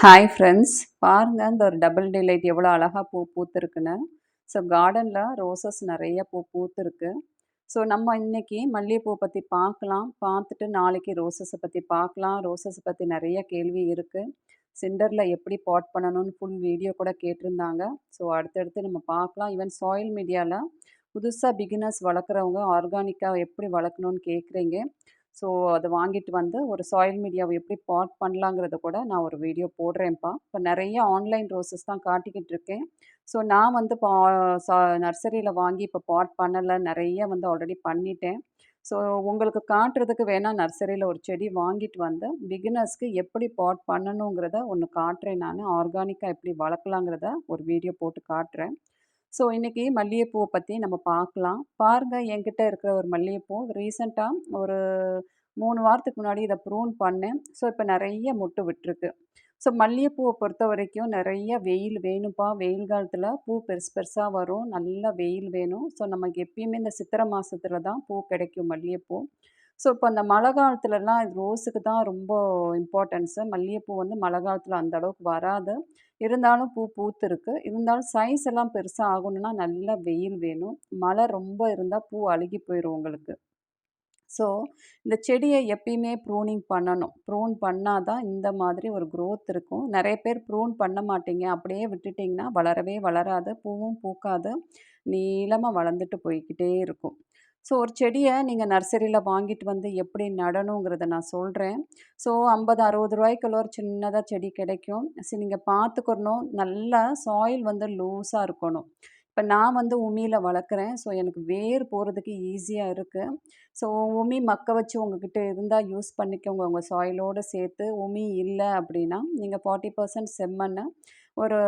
Hi friends பாருங்க இந்த ஒரு டபுள் டிலைட் எவ்வளோ அழகாக பூ பூத்துருக்குன்னு. ஸோ கார்டனில் ரோசஸ் நிறைய பூ பூத்துருக்கு. ஸோ நம்ம இன்னைக்கு மல்லிகைப்பூ பற்றி பார்க்கலாம். பார்த்துட்டு நாளைக்கு ரோசஸை பற்றி பார்க்கலாம். ரோசஸை பற்றி நிறைய கேள்வி இருக்குது சிண்டரில் எப்படி பாட் பண்ணணும்னு ஃபுல் வீடியோ கூட கேட்டிருந்தாங்க. ஸோ அடுத்தடுத்து நம்ம பார்க்கலாம். ஈவன் சாயில் மீடியாவில் புதுசாக பிகினர்ஸ் வளர்க்குறவங்க ஆர்கானிக்காக எப்படி வளர்க்கணும்னு கேட்குறீங்க. ஸோ அதை வாங்கிட்டு வந்து ஒரு சாயில் மீடியாவை எப்படி பாட் பண்ணலாங்கிறத கூட நான் ஒரு வீடியோ போடுறேன்ப்பா. இப்போ நிறைய ஆன்லைன் ரோசஸ் தான் காட்டிக்கிட்டு இருக்கேன். ஸோ நான் வந்து பா சா நர்சரியில் வாங்கி இப்போ பாட் பண்ணலை. நிறைய வந்து ஆல்ரெடி பண்ணிட்டேன். ஸோ உங்களுக்கு காட்டுறதுக்கு வேணால் நர்சரியில் ஒரு செடி வாங்கிட்டு வந்து பிகினர்ஸ்க்கு எப்படி பாட் பண்ணணுங்கிறத ஒன்று காட்டுறேன் நான். ஆர்கானிக்காக எப்படி வளர்க்கலாங்கிறத ஒரு வீடியோ போட்டு காட்டுறேன். ஸோ இன்றைக்கி மல்லிகைப்பூவை பற்றி நம்ம பார்க்கலாம். பாருங்கள் என்கிட்ட இருக்கிற ஒரு மல்லிகைப்பூ. ரீசண்டாக ஒரு மூணு வாரத்துக்கு முன்னாடி இதை ப்ரூன் பண்ணேன். ஸோ இப்போ நிறைய மொட்டு விட்டுருக்கு. ஸோ மல்லிகைப்பூவை பொறுத்த வரைக்கும் நிறைய வெயில் வேணும்ப்பா. வெயில் காலத்தில் பூ பெருசு பெருசாக வரும். நல்லா வெயில் வேணும். ஸோ நமக்கு எப்பயுமே இந்த சித்திரை மாதத்துல தான் பூ கிடைக்கும் மல்லிகைப்பூ. ஸோ இப்போ அந்த மழை காலத்துலலாம் ரோஸுக்கு தான் ரொம்ப இம்பார்ட்டன்ஸு மல்லிகைப்பூ வந்து மழை காலத்தில் அந்த அளவுக்கு வராது. இருந்தாலும் பூ பூத்துருக்கு. இருந்தாலும் சைஸ் எல்லாம் பெருசாக ஆகணும்னா நல்லா வெயில் வேணும். மழை ரொம்ப இருந்தால் பூ அழுகி போயிடும் உங்களுக்கு. ஸோ இந்த செடியை எப்பயுமே ப்ரூனிங் பண்ணணும். ப்ரூன் பண்ணால் தான் இந்த மாதிரி ஒரு க்ரோத் இருக்கும். நிறைய பேர் ப்ரூன் பண்ண மாட்டீங்க. அப்படியே விட்டுட்டிங்கன்னா வளரவே வளராது. பூவும் பூக்காது. நீளமாக வளர்ந்துட்டு போய்க்கிட்டே இருக்கும். ஸோ ஒரு செடியை நீங்கள் நர்சரியில் வாங்கிட்டு வந்து எப்படி நடணுங்கிறத நான் சொல்கிறேன் ஸோ ஐம்பது அறுபது ரூபாய்க்குள்ள ஒரு சின்னதாக செடி கிடைக்கும். சரி நீங்கள் பார்த்துக்கணும். நல்லா சாயில் வந்து லூஸாக இருக்கணும். இப்போ நான் வந்து உமியில் வளர்க்குறேன். ஸோ எனக்கு வேர் போகிறதுக்கு ஈஸியாக இருக்குது ஸோ உமி மக்க வச்சு உங்ககிட்ட இருந்தால் யூஸ் பண்ணிக்கோங்க. உங்கள் சாயிலோடு சேர்த்து உமி இல்லை அப்படின்னா நீங்கள் ஃபார்ட்டி பர்சன்ட் செம்மண்ணை ஒரு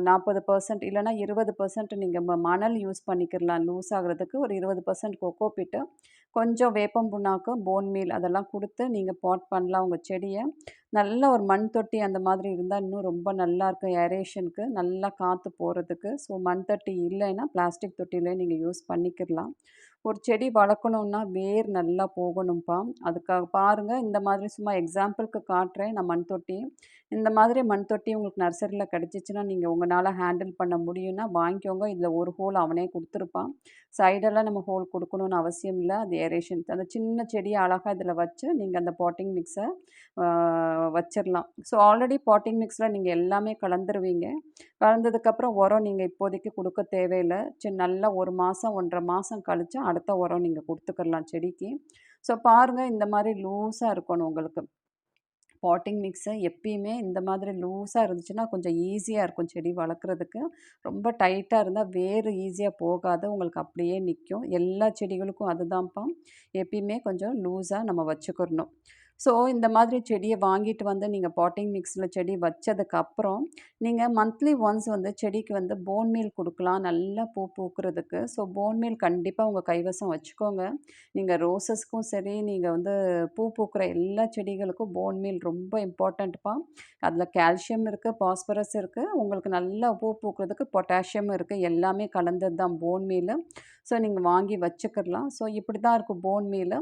நாற்பது பர்சன்ட் இல்லைனா இருபது பர்சன்ட் நீங்கள் ம மணல் யூஸ் பண்ணிக்கிடலாம் லூஸ் ஆகிறதுக்கு ஒரு இருபது பர்சன்ட் கொக்கோ பிட்டு கொஞ்சம் வேப்பம் புண்ணாக்கு போன் மீல் அதெல்லாம் கொடுத்து நீங்கள் பாட் பண்ணலாம் உங்கள் செடியை. நல்ல ஒரு மண் தொட்டி அந்த மாதிரி இருந்தால் இன்னும் ரொம்ப நல்லாயிருக்கும் ஏரேஷனுக்கு நல்லா காற்று போகிறதுக்கு ஸோ மண் தொட்டி இல்லைன்னா பிளாஸ்டிக் தொட்டிலே நீங்கள் யூஸ் பண்ணிக்கிடலாம் ஒரு செடி வளர்க்கணுன்னா வேர் நல்லா போகணும்ப்பா. அதுக்காக பாருங்கள் இந்த மாதிரி சும்மா எக்ஸாம்பிளுக்கு காட்டுறேன். நான் மண் தொட்டி இந்த மாதிரி மண் தொட்டி உங்களுக்கு நர்சரியில் கிடச்சிச்சின்னா நீங்கள் உங்களால் ஹேண்டில் பண்ண முடியும்னா வாங்கிக்கோங்க. இதில் ஒரு ஹோல் அவனே கொடுத்துருப்பான். சைடெல்லாம் நம்ம ஹோல் கொடுக்கணுன்னு அவசியம் இல்லை. அது ஏரேஷன். அந்த சின்ன செடியை அழகாக இதில் வச்சு நீங்கள் அந்த பாட்டிங் மிக்ஸை வச்சிடலாம் ஸோ ஆல்ரெடி பாட்டிங் மிக்ஸில் நீங்கள் எல்லாமே கலந்துருவீங்க. கலந்ததுக்கப்புறம் உரம் நீங்கள் இப்போதைக்கு கொடுக்க தேவையில்லை. சரி நல்லா ஒரு மாதம் ஒன்றரை மாதம் கழித்து அடுத்த உரம் நீங்கள் கொடுத்துக்கலாம் செடிக்கு. ஸோ பாருங்கள் இந்த மாதிரி லூஸாக இருக்கணும் உங்களுக்கு. பாட்டிங் மிக்ஸு எப்பயுமே இந்த மாதிரி லூஸாக இருந்துச்சுன்னா கொஞ்சம் ஈஸியாக இருக்கும் செடி வளர்க்குறதுக்கு. ரொம்ப டைட்டாக இருந்தால் வேறு ஈஸியாக போகாது. உங்களுக்கு அப்படியே நிற்கும் எல்லா செடிகளுக்கும் அதுதான்ப்பா. எப்பயுமே கொஞ்சம் லூஸாக நம்ம வச்சுக்கிறணும். ஸோ இந்த மாதிரி செடியை வாங்கிட்டு வந்து நீங்கள் பாட்டிங் மிக்ஸில் செடி வச்சதுக்கப்புறம் நீங்கள் மந்த்லி ஒன்ஸ் வந்து செடிக்கு வந்து போன் மீல் கொடுக்கலாம் நல்லா பூ பூக்கிறதுக்கு. ஸோ போன் மீல் கண்டிப்பாக உங்கள் கைவசம் வச்சுக்கோங்க. நீங்கள் ரோசஸ்க்கும் சரி நீங்கள் வந்து பூ பூக்கிற எல்லா செடிகளுக்கும் போன் மீல் ரொம்ப இம்பார்ட்டண்ட்ப்பா. அதில் கால்சியம் இருக்குது பாஸ்பரஸ் இருக்குது உங்களுக்கு நல்லா பூ பூக்கிறதுக்கு பொட்டாசியம் இருக்குது எல்லாமே கலந்தது தான் போன் மீல். ஸோ நீங்கள் வாங்கி வச்சுக்கிடலாம். ஸோ இப்படி தான் இருக்கும் போன் மீல்.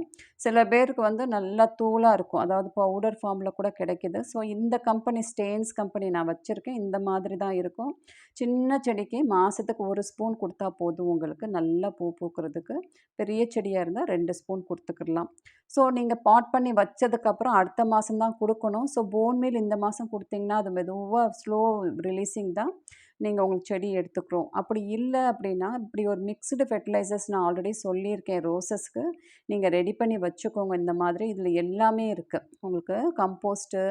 சில பேருக்கு வந்து நல்லா தூளாக இருக்கும் இருக்கும். அதாவது பவுடர் ஃபார்மில் கூட கிடைக்கிது. ஸோ இந்த கம்பெனி ஸ்டேன்ஸ் கம்பெனி நான் வச்சுருக்கேன். இந்த மாதிரி தான் இருக்கும். சின்ன செடிக்கு மாதத்துக்கு ஒரு ஸ்பூன் கொடுத்தா போதும் உங்களுக்கு. நல்லா பூ பூக்கிறதுக்கு. பெரிய செடியாக இருந்தால் ரெண்டு ஸ்பூன் கொடுத்துக்கிடலாம். ஸோ நீங்கள் பாட் பண்ணி வச்சதுக்கப்புறம் அடுத்த மாதம் தான் கொடுக்கணும். ஸோ போன் மீல் இந்த மாதம் கொடுத்தீங்கன்னா அது மெதுவாக ஸ்லோ ரிலீஸிங் தான். நீங்கள் உங்களுக்கு செடி எடுத்துக்கிறோம். அப்படி இல்லை அப்படின்னா இப்படி ஒரு மிக்ஸ்டு ஃபெர்டிலைசர்ஸ் நான் ஆல்ரெடி சொல்லியிருக்கேன். ரோசஸ்க்கு நீங்கள் ரெடி பண்ணி வச்சுக்கோங்க. இந்த மாதிரி இதில் எல்லாமே இருக்குது உங்களுக்கு கம்போஸ்ட்டு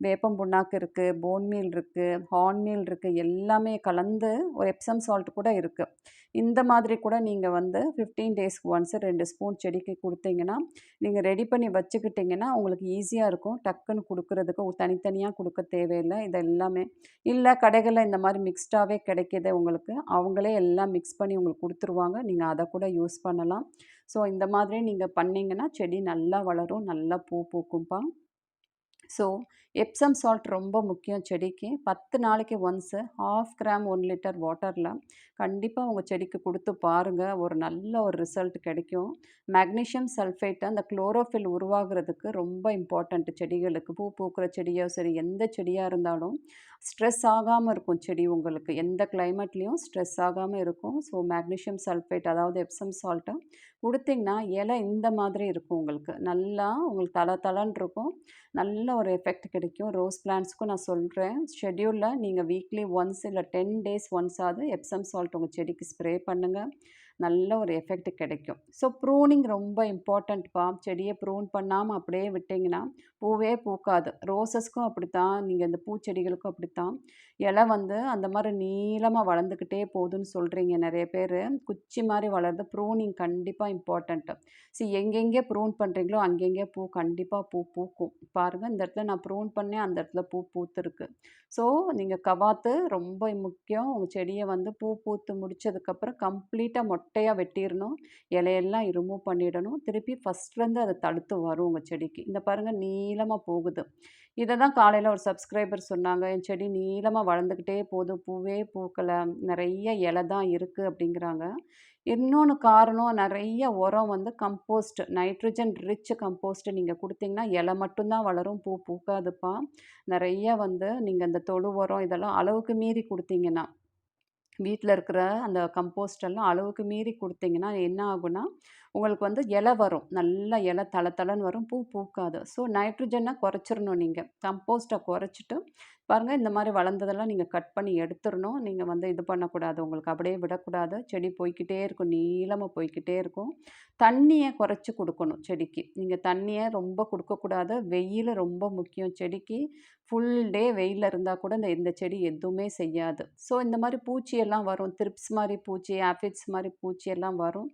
வேப்பம் புண்ணாக்கு இருக்குது போன் மீல் இருக்குது ஹார்ன் மீல் இருக்குது எல்லாமே கலந்து ஒரு எப்சம் சால்ட் கூட இருக்குது இந்த மாதிரி கூட நீங்கள் வந்து ஃபிஃப்டீன் டேஸ்க்கு ஒன்ஸ் ரெண்டு ஸ்பூன் செடிக்கு கொடுத்தீங்கன்னா நீங்கள் ரெடி பண்ணி வச்சுக்கிட்டிங்கன்னா உங்களுக்கு ஈஸியாக இருக்கும். டக்குன்னு கொடுக்குறதுக்கு தனித்தனியாக கொடுக்க தேவையில்லை. இது எல்லாமே இல்லை கடைகளில் இந்த மாதிரி மிக்ஸ்டாகவே கிடைக்கிது உங்களுக்கு. அவங்களே எல்லாம் மிக்ஸ் பண்ணி உங்களுக்கு கொடுத்துருவாங்க. நீங்கள் அதை கூட யூஸ் பண்ணலாம். ஸோ இந்த மாதிரி நீங்கள் பண்ணிங்கன்னா செடி நல்லா வளரும் நல்லா பூ பூக்கும்ப்பா. ஸோ எப்சம் சால்ட் ரொம்ப முக்கியம் செடிக்கு. பத்து நாளைக்கு once half gram one litre வாட்டரில் கண்டிப்பாக உங்கள் செடிக்கு கொடுத்து பாருங்கள் ஒரு நல்ல ஒரு ரிசல்ட் கிடைக்கும். மேக்னீஷியம் சல்ஃபேட்டு அந்த குளோரோஃபில் உருவாகிறதுக்கு ரொம்ப இம்பார்ட்டண்ட் செடிகளுக்கு. பூ பூக்கிற செடியோ சரி எந்த செடியாக இருந்தாலும் ஸ்ட்ரெஸ் ஆகாமல் இருக்கும் செடி உங்களுக்கு. எந்த கிளைமேட்லேயும் ஸ்ட்ரெஸ் ஆகாமல் இருக்கும். ஸோ மேக்னீஷியம் சல்ஃபேட் அதாவது எப்சம் சால்ட்டை கொடுத்தீங்கன்னா இலை இந்த மாதிரி இருக்கும் உங்களுக்கு. நல்லா உங்களுக்கு தலை தலைன்னு இருக்கும். நல்ல ஒரு எஃபெக்ட் கிடைக்கும். ரோஸ் பிளான்ட்ஸ்க்கும் நான் சொல்கிறேன் ஷெட்யூலில் நீங்கள் வீக்லி ஒன்ஸ் இல்லை டென் டேஸ் ஒன்ஸாவது எப்சம் சால்ட் உங்கள் செடிக்கு ஸ்ப்ரே பண்ணுங்கள் நல்ல ஒரு எஃபெக்ட் கிடைக்கும். ஸோ ப்ரூனிங் ரொம்ப இம்பார்ட்டண்ட்ப்பா செடியை ப்ரூன் பண்ணாமல் அப்படியே விட்டிங்கன்னா பூவே பூக்காது. ரோசஸ்க்கும் அப்படித்தான். நீங்கள் இந்த பூச்செடிகளுக்கும் அப்படித்தான். இலை வந்து அந்த மாதிரி நீளமாக வளர்ந்துக்கிட்டே போகுதுன்னு சொல்கிறீங்க நிறைய பேர். குச்சி மாதிரி வளருது ப்ரூனிங் கண்டிப்பாக இம்பார்ட்டண்ட்டு ஸோ எங்கெங்கே ப்ரூன் பண்ணுறீங்களோ அங்கெங்கே பூ கண்டிப்பாக பூ பூக்கும். பாருங்கள் இந்த இடத்துல நான் ப்ரூன் பண்ணேன் அந்த இடத்துல பூ பூத்துருக்கு. ஸோ நீங்கள் கவாத்து ரொம்ப முக்கியம். உங்கள் செடியை வந்து பூ பூத்து முடிச்சதுக்கப்புறம் கம்ப்ளீட்டாக மொட்டையாக வெட்டிடணும் இலையெல்லாம் ரிமூவ் பண்ணிடணும். திருப்பி ஃபஸ்ட்லேருந்து அதை தடுத்து வரும் உங்கள் செடிக்கு. இந்த பாருங்கள் நீளமாக போகுது. இதை தான் காலையில் ஒரு சப்ஸ்கிரைபர் சொன்னாங்க என் செடி நீளமாக வளர்ந்துக்கிட்டே போகுது. பூவே பூக்கலை. நிறைய இலை தான் இருக்குது அப்படிங்கிறாங்க. இன்னொன்று காரணம் நிறைய உரம் வந்து கம்போஸ்ட் நைட்ரஜன் ரிச் கம்போஸ்ட் நீங்கள் கொடுத்தீங்கன்னா இலை மட்டும்தான் வளரும். பூ பூக்காதுப்பா. நிறைய வந்து நீங்கள் அந்த தொழு உரம் இதெல்லாம் அளவுக்கு மீறி கொடுத்தீங்கன்னா வீட்டில் இருக்கிற அந்த கம்போஸ்டெல்லாம் அளவுக்கு மீறி கொடுத்தீங்கன்னா என்ன ஆகும்னா உங்களுக்கு வந்து இலை வரும். நல்ல இலை தலை தலைன்னு வரும். பூ பூக்காது. ஸோ நைட்ரஜனை குறைச்சிடணும் நீங்கள் கம்போஸ்ட்டை குறைச்சிட்டு பாருங்கள் இந்த மாதிரி வளர்ந்ததெல்லாம் நீங்கள் கட் பண்ணி எடுத்துடணும் நீங்கள் வந்து இது பண்ணக்கூடாது. உங்களுக்கு அப்படியே விடக்கூடாது. செடி போய்க்கிட்டே இருக்கும். நீளமாக போய்க்கிட்டே இருக்கும். தண்ணியை குறைச்சி கொடுக்கணும் செடிக்கு. நீங்கள் தண்ணியை ரொம்ப கொடுக்கக்கூடாது. வெயில் ரொம்ப முக்கியம் செடிக்கு. ஃபுல் டே வெயிலில் இருந்தால் கூட இந்த இந்த செடி எதுவுமே செய்யாது. ஸோ இந்த மாதிரி பூச்சியெல்லாம் வரும். த்ரிப்ஸ் மாதிரி பூச்சி ஆஃபிட்ஸ் மாதிரி பூச்சியெல்லாம் வரும்.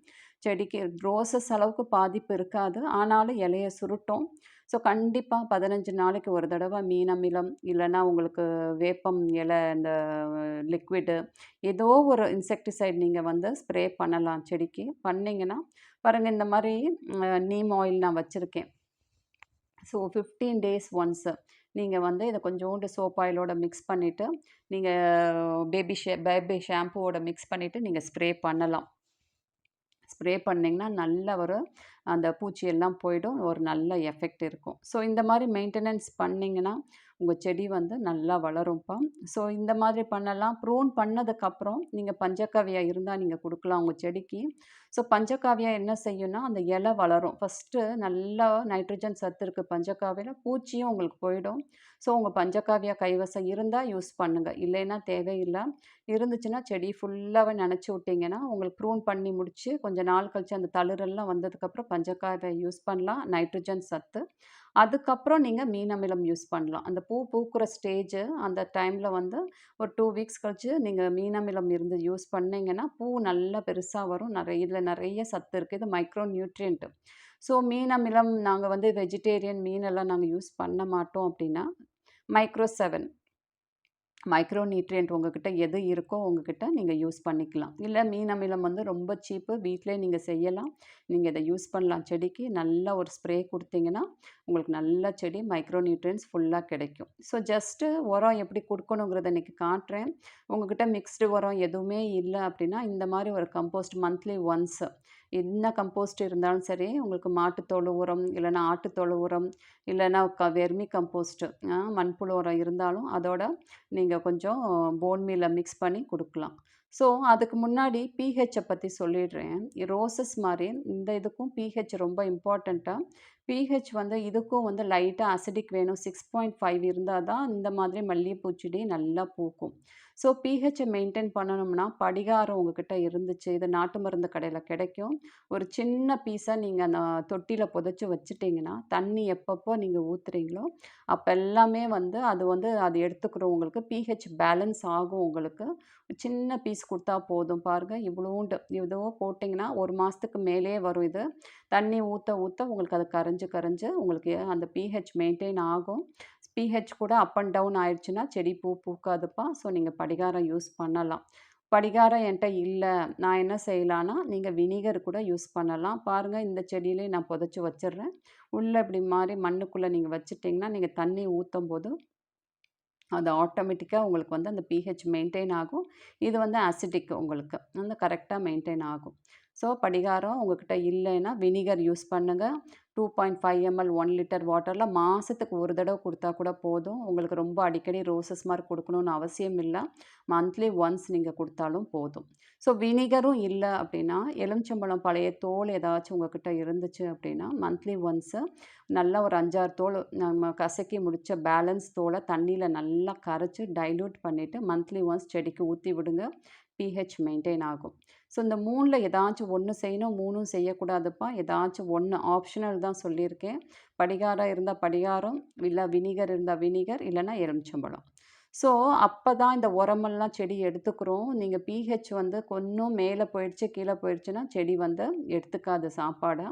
செடிக்கு ரோசஸ் அளவுக்கு பாதிப்பு இருக்காது. ஆனாலும் இலையை சுருட்டும். ஸோ கண்டிப்பாக பதினஞ்சு நாளைக்கு ஒரு தடவை மீன் அமிலம் இல்லைன்னா உங்களுக்கு வேப்பம் இலை இந்த லிக்விடு ஏதோ ஒரு இன்செக்டிசைட் நீங்கள் வந்து ஸ்ப்ரே பண்ணலாம் செடிக்கு. பண்ணிங்கன்னா பாருங்கள் இந்த மாதிரி நீம் ஆயில் நான் வச்சுருக்கேன். ஸோ ஃபிஃப்டீன் டேஸ் ஒன்ஸு நீங்கள் வந்து இதை கொஞ்சோண்டு சோப் ஆயிலோட மிக்ஸ் பண்ணிவிட்டு நீங்கள் பேபி ஷே பேபி ஷாம்புவோட மிக்ஸ் பண்ணிவிட்டு நீங்கள் ஸ்ப்ரே பண்ணலாம். ஸ்ப்ரே பண்ணிங்கன்னா நல்ல ஒரு அந்த பூச்சியெல்லாம் போயிடும். ஒரு நல்ல எஃபெக்ட் இருக்கும். ஸோ இந்த மாதிரி மெயின்டெனன்ஸ் பண்ணிங்கன்னா உங்கள் செடி வந்து நல்லா வளரும்ப்பா ஸோ இந்த மாதிரி பண்ணலாம். ப்ரூன் பண்ணதுக்கப்புறம் நீங்கள் பஞ்சகாவியா இருந்தால் நீங்கள் கொடுக்கலாம் உங்கள் செடிக்கு. ஸோ பஞ்சகாவியா என்ன செய்யும்னா அந்த இலை வளரும். ஃபஸ்ட்டு நல்லா நைட்ரஜன் சத்து இருக்குது பஞ்சகாவியில் பூச்சியும் உங்களுக்கு போயிடும். ஸோ உங்கள் பஞ்சகாவியா கைவசம் இருந்தால் யூஸ் பண்ணுங்கள் இல்லைன்னா தேவையில்லை. இருந்துச்சுன்னா செடி ஃபுல்லாகவே நினச்சி விட்டிங்கன்னா உங்களுக்கு ப்ரூன் பண்ணி முடித்து கொஞ்சம் நாள் கழித்து அந்த தளிரெல்லாம் வந்ததுக்கப்புறம் பஞ்சகாவியா யூஸ் பண்ணலாம். நைட்ரஜன் சத்து. அதுக்கப்புறம் நீங்கள் மீன் அமிலம் யூஸ் பண்ணலாம். அந்த பூ பூக்கிற ஸ்டேஜு அந்த டைமில் வந்து ஒரு டூ வீக்ஸ் கழிச்சு நீங்கள் மீன் அமிலம் இருந்து யூஸ் பண்ணிங்கன்னா பூ நல்லா பெருசாக வரும். நிறைய இதில் நிறைய சத்து இருக்குது இது மைக்ரோ நியூட்ரியன்ட்டு ஸோ மீன் அமிலம் நாங்கள் வந்து வெஜிடேரியன் மீனெல்லாம் நாங்கள் யூஸ் பண்ண மாட்டோம் அப்படின்னா மைக்ரோ செவன். மைக்ரோ நியூட்ரியன்ட் உங்ககிட்ட எது இருக்கோ உங்ககிட்ட நீங்கள் யூஸ் பண்ணிக்கலாம். இல்லை மீன் அமிலம் வந்து ரொம்ப சீப்பு. வீட்டிலே நீங்கள் செய்யலாம். நீங்கள் இதை யூஸ் பண்ணலாம். செடிக்கு நல்ல ஒரு ஸ்ப்ரே கொடுத்தீங்கன்னா உங்களுக்கு நல்ல செடி மைக்ரோ நியூட்ரியன்ஸ் ஃபுல்லாக கிடைக்கும். ஸோ ஜஸ்ட்டு உரம் எப்படி கொடுக்கணுங்கிறத இன்றைக்கி காட்டுறேன். உங்ககிட்ட மிக்ஸ்டு உரம் எதுவுமே இல்லை அப்படின்னா இந்த மாதிரி ஒரு கம்போஸ்ட் மந்த்லி ஒன்ஸு என்ன கம்போஸ்ட் இருந்தாலும் சரி உங்களுக்கு மாட்டுத்தோல் உரம் இல்லைன்னா ஆட்டுத்தோல் உரம் இல்லைன்னா க வெர்மி கம்போஸ்ட்டு மண்புழு உரம் இருந்தாலும் அதோட நீங்கள் கொஞ்சம் போன் மிக்ஸ் பண்ணி கொடுக்கலாம். ஸோ அதுக்கு முன்னாடி பிஹெச்சை பற்றி சொல்லிடுறேன். ரோசஸ் மாதிரி இந்த இதுக்கும் பிஹெச் ரொம்ப இம்பார்ட்டண்ட்டாக பிஹெச் வந்து இதுக்கும் வந்து லைட்டாக அசிடிக் வேணும். சிக்ஸ் பாயிண்ட் ஃபைவ் இருந்தால் தான் இந்த மாதிரி மல்லிகைப்பூ செடி நல்லா பூக்கும். ஸோ பிஹெச்சை மெயின்டைன் பண்ணணும்னா படிகாரம் உங்ககிட்ட இருந்துச்சு. இது நாட்டு மருந்து கடையில் கிடைக்கும். ஒரு சின்ன பீஸாக நீங்கள் அந்த தொட்டியில் புதைச்சி வச்சுட்டிங்கன்னா தண்ணி எப்பப்போ நீங்கள் ஊற்றுறீங்களோ அப்போ எல்லாமே வந்து அது வந்து அது எடுத்துக்கிறோம் உங்களுக்கு பிஹெச் பேலன்ஸ் ஆகும் உங்களுக்கு. சின்ன பீஸ் கொடுத்தா போதும். பாருங்கள் இவ்வளோண்டு. இதுவோ போட்டிங்கன்னா ஒரு மாதத்துக்கு மேலே வரும் இது. தண்ணி ஊற்ற ஊற்ற உங்களுக்கு அது கரைஞ்சு கரைஞ்சு உங்களுக்கு அந்த பிஹெச் மெயின்டைன் ஆகும் பிஹெச் கூட அப் அண்ட் டவுன் ஆயிடுச்சுன்னா செடி பூ பூக்காதுப்பா ஸோ நீங்கள் படிகாரம் யூஸ் பண்ணலாம் படிகாரம் என்கிட்ட இல்லை நான் என்ன செய்யலான்னா, நீங்கள் வினிகர் கூட யூஸ் பண்ணலாம். பாருங்கள் இந்த செடியிலே நான் புதைச்சி வச்சிடுறேன் உள்ளே இப்படி மாதிரி மண்ணுக்குள்ளே நீங்கள் வச்சுட்டிங்கன்னா நீங்கள் தண்ணி ஊற்றும் போது அது ஆட்டோமேட்டிக்காக உங்களுக்கு வந்து அந்த பிஹெச் மெயின்டைன் ஆகும். இது வந்து அசிட்டிக் உங்களுக்கு. வந்து கரெக்டாக மெயின்டெயின் ஆகும். ஸோ படிகாரம் உங்கள்கிட்ட இல்லைன்னா, வினிகர் யூஸ் பண்ணுங்கள் two point five ML one litre வாட்டரில் மாதத்துக்கு ஒரு தடவை கொடுத்தா கூட போதும். உங்களுக்கு ரொம்ப அடிக்கடி ரோசஸ் மார்க் கொடுக்கணும்னு அவசியம் இல்லை மந்த்லி ஒன்ஸ் நீங்கள் கொடுத்தாலும் போதும். ஸோ வினிகரும் இல்லை அப்படின்னா, எலுமிச்சம்பழம் பழைய தோல் ஏதாச்சும் உங்ககிட்ட இருந்துச்சு அப்படின்னா, மந்த்லி ஒன்ஸு நல்லா ஒரு 5, 6 தோல் நம்ம கசக்கி முடித்த பேலன்ஸ் தோலை தண்ணியில் நல்லா கரைச்சி டைல்யூட் பண்ணிவிட்டு மந்த்லி ஒன்ஸ் செடிக்கு ஊற்றி விடுங்க. பிஹெச் மெயின்டைன் ஆகும். ஸோ இந்த மூணில் ஏதாச்சும் ஒன்று செய்யணும், மூணும் செய்யக்கூடாதுப்பா. ஏதாச்சும் ஒன்று ஆப்ஷனல் தான் சொல்லியிருக்கேன். படிகாரம் இருந்தால் படிகாரம், இல்லை வினிகர் இருந்தால் வினிகர், இல்லைன்னா எலுமிச்சம்பழம். ஸோ அப்போ தான் இந்த உரமெல்லாம் செடி எடுத்துக்கிறோம். நீங்கள் பிஹெச் வந்து கொஞ்சம் மேலே போயிடுச்சு, கீழே போயிடுச்சுன்னா, செடி வந்து எடுத்துக்காது சாப்பாடை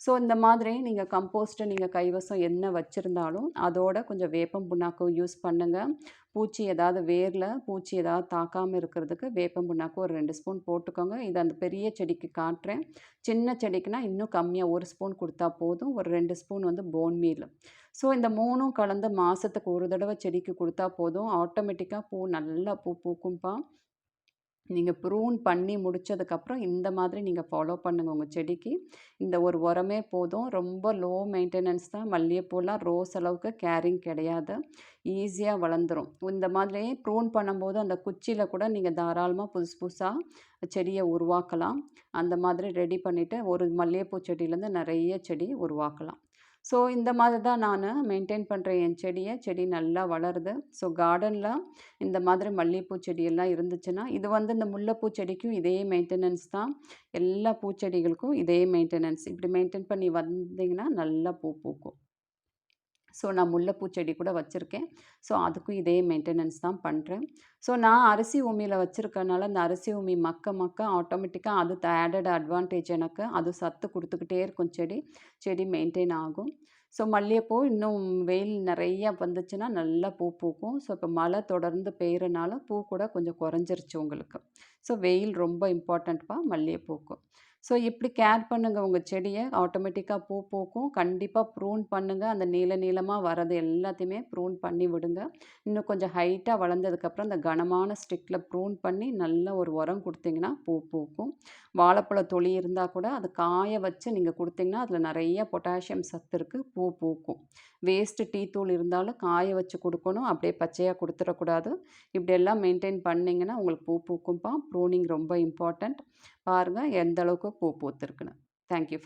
ஸோ இந்த மாதிரி நீங்கள் கம்போஸ்ட்டை நீங்கள் கைவசம் என்ன வச்சுருந்தாலும் அதோட கொஞ்சம் வேப்பம் புண்ணாக்கும் யூஸ் பண்ணுங்கள் பூச்சி ஏதாவது வேரில் பூச்சி ஏதாவது தாக்காமல் இருக்கிறதுக்கு வேப்பம் புண்ணாக்கு ஒரு ரெண்டு ஸ்பூன் போட்டுக்கோங்க. இது அந்த பெரிய செடிக்கு காட்டுறேன். சின்ன செடிக்குன்னா இன்னும் கம்மியாக ஒரு ஸ்பூன் கொடுத்தா போதும். ஒரு ரெண்டு ஸ்பூன் வந்து போன் மீல். ஸோ இந்த மூணும் கலந்து மாதத்துக்கு ஒரு தடவை செடிக்கு கொடுத்தா போதும். ஆட்டோமேட்டிக்காக பூ நல்லா பூ பூக்கும்பா. நீங்கள் ப்ரூன் பண்ணி முடிச்சதுக்கப்புறம் இந்த மாதிரி நீங்கள் ஃபாலோ பண்ணுங்கள் உங்கள் செடிக்கு. இந்த ஒரு உரமே போதும். ரொம்ப லோ மெயின்டெனன்ஸ் தான். மல்லிகைப்பூலாம் ரோஸ் அளவுக்கு கேரிங் கிடையாது. ஈஸியாக வளர்ந்துரும். இந்த மாதிரி ப்ரூன் பண்ணும்போது அந்த குச்சியில் கூட நீங்கள் தாராளமாக புதுசு புதுசாக செடியை உருவாக்கலாம். அந்த மாதிரி ரெடி பண்ணிவிட்டு ஒரு மல்லிகைப்பூ செடியிலேருந்து நிறைய செடி உருவாக்கலாம். ஸோ இந்த மாதிரி தான் நான் மெயின்டைன் பண்ணுறேன் என் செடியை செடி நல்லா வளருது. ஸோ கார்டனில் இந்த மாதிரி மல்லிகைப்பூ செடியெல்லாம் இருந்துச்சுன்னா, இது வந்து இந்த முல்லைப்பூ செடிக்கும் இதே மெயின்டெனன்ஸ் தான். எல்லா பூச்செடிகளுக்கும் இதே மெயின்டெனன்ஸ். இப்படி மெயின்டைன் பண்ணி வந்தீங்கன்னா, நல்லா பூ பூக்கும். ஸோ நான் முல்லைப்பூ செடி கூட வச்சுருக்கேன் ஸோ அதுக்கும் இதே மெயின்டெனன்ஸ் தான் பண்ணுறேன் ஸோ நான் அரிசி உமியில் வச்சுருக்கனால அந்த அரிசி உமி மக்க மக்க ஆட்டோமேட்டிக்காக அது ஆடட் அட்வான்டேஜ் எனக்கு. அது சத்து கொடுத்துக்கிட்டே இருக்கும் செடி. செடி மெயின்டைன் ஆகும். ஸோ மல்லிகைப்பூ இன்னும் வெயில் நிறையா வந்துச்சுன்னா, நல்லா பூ பூக்கும். ஸோ இப்போ மழை தொடர்ந்து பெய்கிறனால பூ கூட கொஞ்சம் குறைஞ்சிருச்சு உங்களுக்கு. ஸோ வெயில் ரொம்ப இம்பார்ட்டன்ட்ப்பா மல்லிகைப்பூக்கும் ஸோ இப்படி கேர் பண்ணுங்கள் உங்கள் செடியை ஆட்டோமேட்டிக்காக பூ பூக்கும். கண்டிப்பாக ப்ரூன் பண்ணுங்கள் அந்த நீள நீளமாக வரது எல்லாத்தையுமே ப்ரூன் பண்ணி விடுங்க. இன்னும் கொஞ்சம் ஹைட்டாக வளர்ந்ததுக்கப்புறம் இந்த கனமான ஸ்டிக்கில் ப்ரூன் பண்ணி நல்ல ஒரு உரம் கொடுத்தீங்கன்னா பூ பூக்கும். வாழைப்பழ தொளி இருந்தால் கூட அது காய வச்சு நீங்கள் கொடுத்தீங்கன்னா அதில் நிறைய பொட்டாசியம் சத்து இருக்குது பூ பூக்கும். வேஸ்ட்டு டீ தூள் இருந்தாலும் காய வச்சு கொடுக்கணும் அப்படியே பச்சையாக கொடுத்துடக்கூடாது இப்படியெல்லாம் மெயின்டைன் பண்ணிங்கன்னா உங்களுக்கு பூ பூக்கும்பா. ப்ரூனிங் ரொம்ப இம்பார்ட்டண்ட் பாருங்கள் எந்த அளவுக்கு பூ பூத்துருக்குன்னு. Thank you